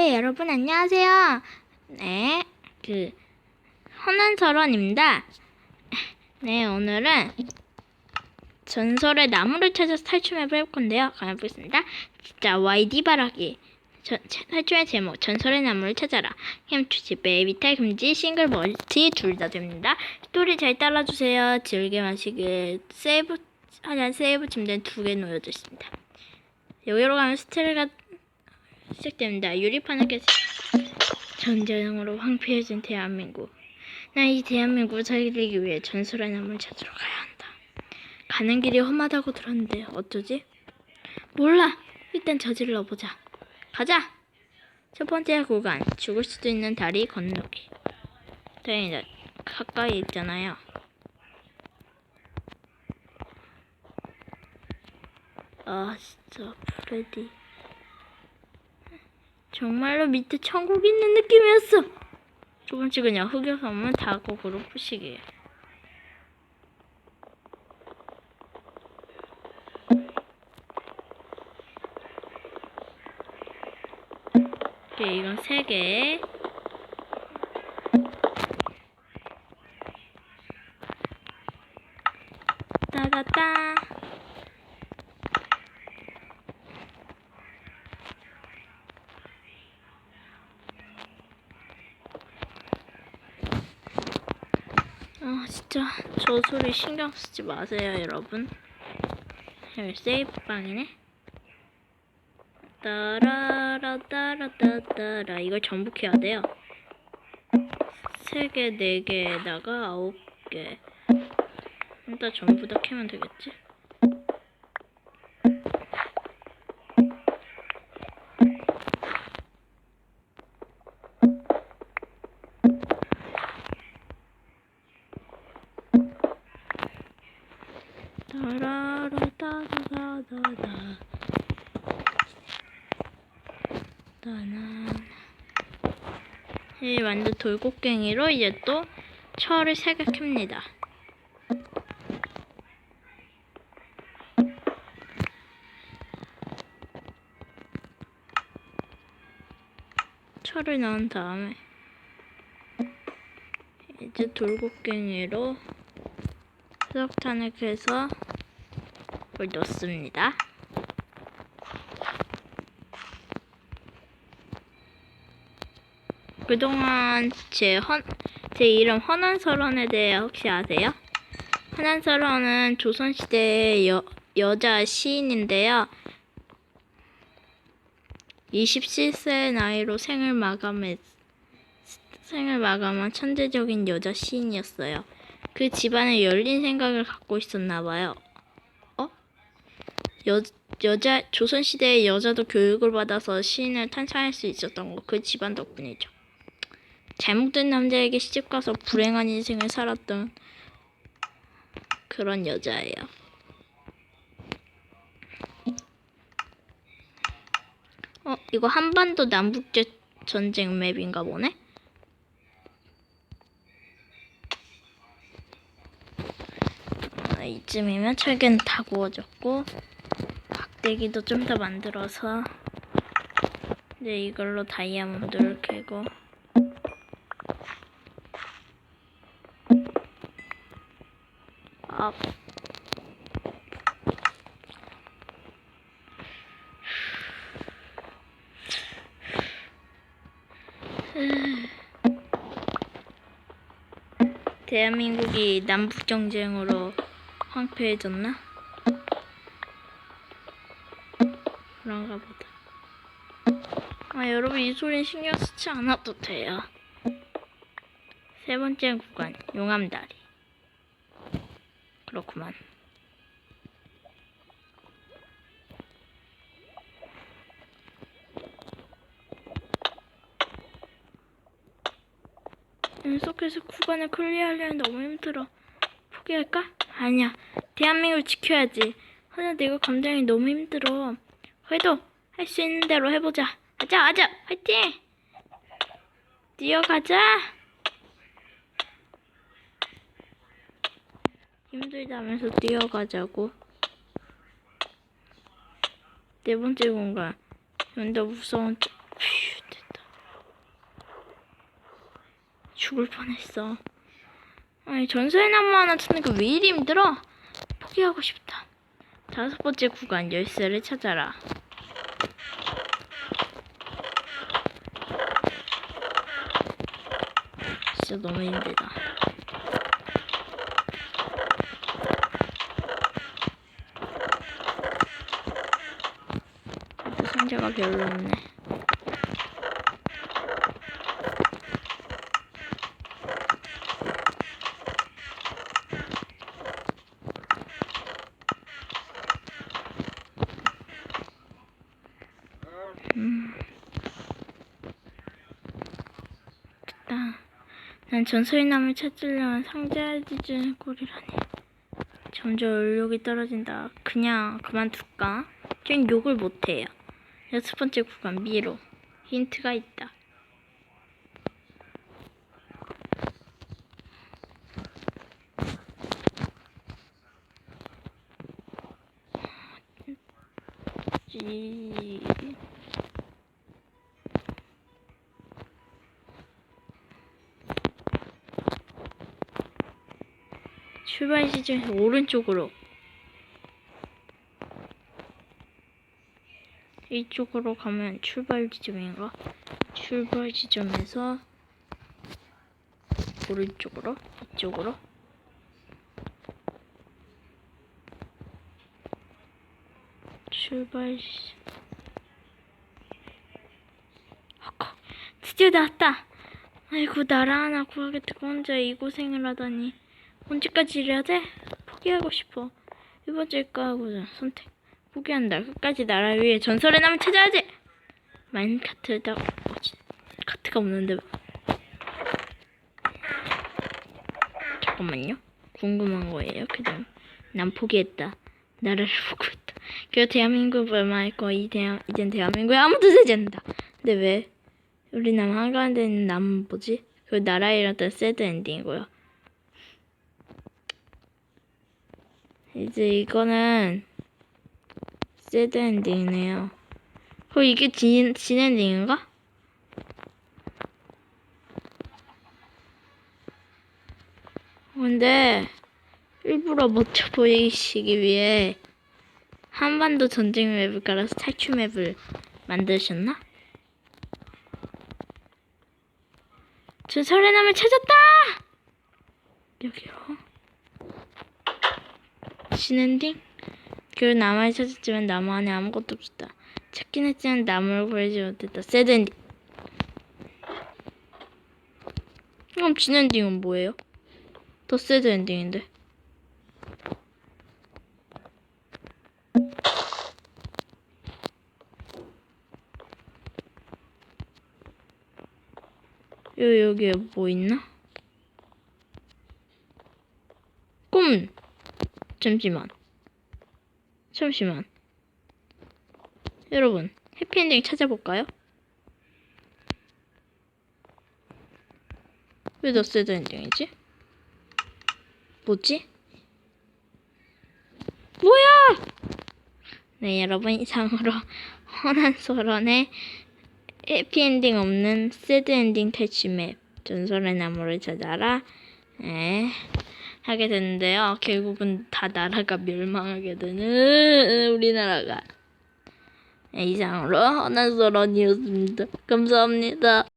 네, 여러분 안녕하세요. 네, 그 허난설원입니다. 네, 오늘은 전설의 나무를 찾아서 탈출맵을 해볼 건데요. 가보겠습니다. 진짜 YD 바라기. 전, 탈출의 제목 전설의 나무를 찾아라. 힘추지 베이비탈 금지 싱글 멀티 둘 다 됩니다. 스토리 잘 따라주세요. 즐겨 마시길 세이브 하얀 세이브 침대 두개 놓여져 있습니다. 여기로 가면 스텔가 시작됩니다. 유리판을 깨서 전쟁으로 황폐해진 대한민국. 난이 대한민국을 살리기 위해 전설의 나무를 찾으러 가야 한다. 가는 길이 험하다고 들었는데 어쩌지? 몰라. 일단 저질러 보자. 가자. 첫 번째 구간 죽을 수도 있는 다리 건너기. 다행이다. 가까이 있잖아요. 아 진짜 프레디. 정말로 밑에 천국 있는 느낌이었어. 조금씩 그냥 흑요섬은 다곡으로 푸시게. 오케이, 이건 세 개. 따다따. 아 진짜 저 소리 신경 쓰지 마세요 여러분. 여기 세이브 방이네. 따라라 따라따따라. 이걸 전복해야 돼요. 세 개, 네 개에다가 아홉 개. 일단 전부 다 캐면 되겠지 따라라 따다다다다 나는 이 완전 돌고갱이로 이제 또 철을 캡니다. 철을 넣은 다음에 이제 돌고갱이로 수석탄을 캐서 물 넣습니다. 그동안 제 헌, 제 이름 허난설원에 대해 혹시 아세요? 허난설원은 조선시대의 여, 여자 시인인데요. 27세의 나이로 생을 마감했, 생을 마감한 천재적인 여자 시인이었어요. 그 집안에 열린 생각을 갖고 있었나 봐요. 어? 여, 여자, 조선시대의 여자도 교육을 받아서 시인을 탄생할 수 있었던 거 그 집안 덕분이죠. 잘못된 남자에게 시집가서 불행한 인생을 살았던 그런 여자예요. 어, 이거 한반도 남북제 전쟁 맵인가 보네? 아, 이쯤이면 철개는 다 구워졌고 박대기도 좀 더 만들어서 이제 이걸로 다이아몬드를 캐고 대한민국이 남북 경쟁으로 황폐해졌나? 그런가 보다. 아, 여러분 이 소리는 신경 쓰지 않아도 돼요. 세 번째 구간 용암다리. 그렇구만. 연속해서 구간을 클리어하려면 너무 힘들어. 포기할까? 아니야. 대한민국을 지켜야지. 하는데 이거 감당이 너무 힘들어. 그래도 할 수 있는 대로 해보자. 가자, 가자, 화이팅! 뛰어가자. 힘들다면서 뛰어가자고. 네 번째 공간. 좀더 무서운 쪽. 휴, 됐다. 죽을 뻔했어. 아니 전설의 나무 하나 찾는 거왜 이리 힘들어? 포기하고 싶다. 다섯 번째 구간 열쇠를 찾아라. 진짜 너무 힘들다. 상자가 별로 없네. 됐다. 난 전설의 나무를 찾으려면 상자에 뒤지는 꼴이라니. 점점 의욕이 떨어진다. 그냥 그만둘까? 전 욕을 못해요. 여섯 번째 구간 미로. 힌트가 있다. 지... 출발 지점에서 오른쪽으로 이쪽으로 가면 출발 지점인가? 출발 지점에서 오른쪽으로 이쪽으로 출발 지- 아까 드디어 나왔다. 아이고 나라 하나 구하겠다고 혼자 이 고생을 하다니 언제까지 이래야 돼? 포기하고 싶어. 이번째일까 하고 선택. 포기한다. 끝까지 나라 위해 전설의 남을 찾아야지. 마인카트다. 뭐지? 카트가 없는데. 잠깐만요. 궁금한 거예요. 그다음 난 포기했다. 나라를 보고 있다. 그리고 대한민국 얼마 있고 이 대한 이젠 대한민국에 아무도 되지 않는다. 근데 왜 우리 남 한가운데 있는 남은 뭐지? 그 나라에 일어났던 새드 엔딩이고요. 이제 이거는 새드 엔딩이네요. 어 이게 진, 진 엔딩인가? 근데 일부러 멋져 보이시기 위해 한반도 전쟁 맵을 깔아서 탈출 맵을 만드셨나? 전설의 남을 찾았다! 여기로 신엔딩? 그리고 나무를 찾았지만 나무 안에 아무것도 없었다. 찾긴 했지만 나무를 구하지 못했다. 새드 엔딩. 그럼 진 엔딩은 뭐예요? 더 새드 엔딩인데. 요 여기에 뭐 있나? 잠시만. 잠시만. 여러분, 해피엔딩 찾아볼까요? 왜더 새드 엔딩이지? 뭐지? 뭐야! 네, 여러분 이상으로 허난 소런의 해피엔딩 없는 새드엔딩 탈취맵 전설의 나무를 찾아라 에, 하게 됐는데요. 결국은 다 나라가 멸망하게 되는 우리나라가 네, 이상으로 허난 소런이었습니다. 감사합니다.